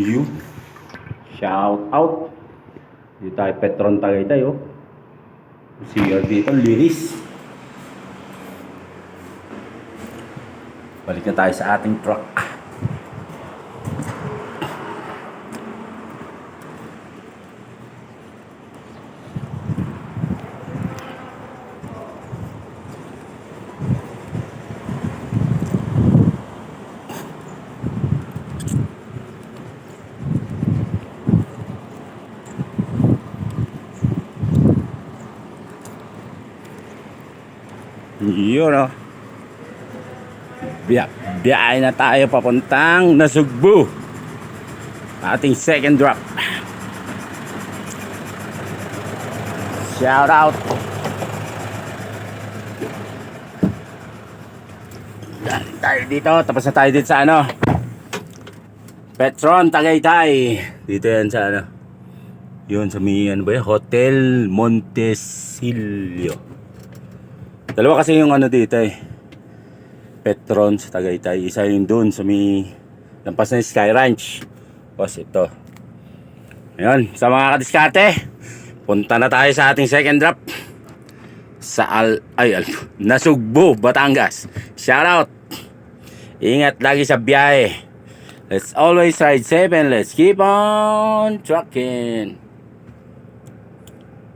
You. Shout out. Dito tayo Petron Tagaytay oh. CR dito, linis. Balik na tayo sa ating truck. Yun oh. Biya, biyahe na tayo papuntang Nasugbu. Ating second drop. Shout out. Yan, tayo dito. Tapos na tayo dito sa ano. Petron, Tagaytay. Dito yan sa ano. Yun sa may ano ba yun? Hotel Montesilio. Dalawa kasi yung ano dito eh. Petron sa Tagaytay. Isa yung dun sa may lampas na Sky Ranch. Tapos ito. Ayun, sa mga kadiskate, punta na tayo sa ating second drop. Sa Al... Ay, Al... Nasugbu, Batangas. Shout out! Ingat lagi sa biyahe. Let's always ride safe and let's keep on trucking.